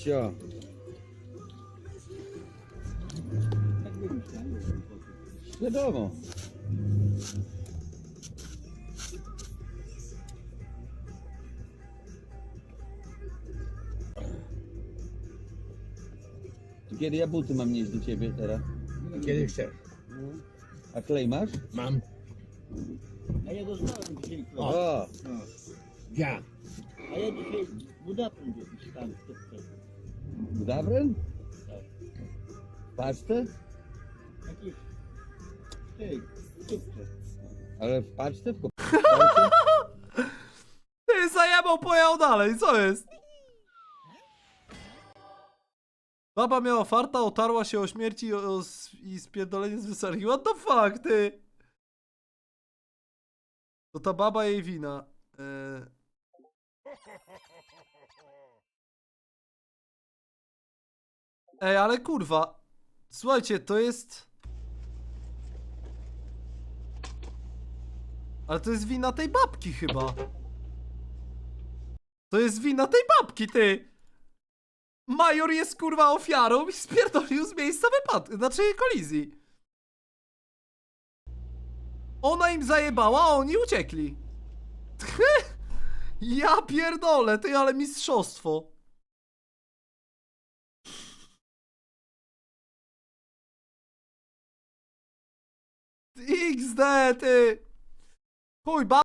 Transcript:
Все. Wiadomo. Kiedy ja buty mam nieść do ciebie teraz? Kiedy chcesz? A klej masz? Mam. A ja dostałem dzisiaj klub. O, Ja. A ja dzisiaj Budapest gdzieś tam Gawren? Tak. Paczce? Jakiś tej. Ale w paczce? W? Ty zajebał, pojechał dalej, co jest? Baba miała farta, otarła się o śmierci i, o, i spierdolenie z wysorgi. What the fuck, ty? To ta baba jej wina. E... Ej, ale kurwa. Słuchajcie, to jest... Ale to jest wina tej babki chyba. To jest wina tej babki, ty! Major jest kurwa ofiarą i spierdolił z miejsca wypadku, znaczy kolizji. Ona im zajebała, a oni uciekli. ja pierdolę, ty, ale mistrzostwo. XD, ty! Chuj, ba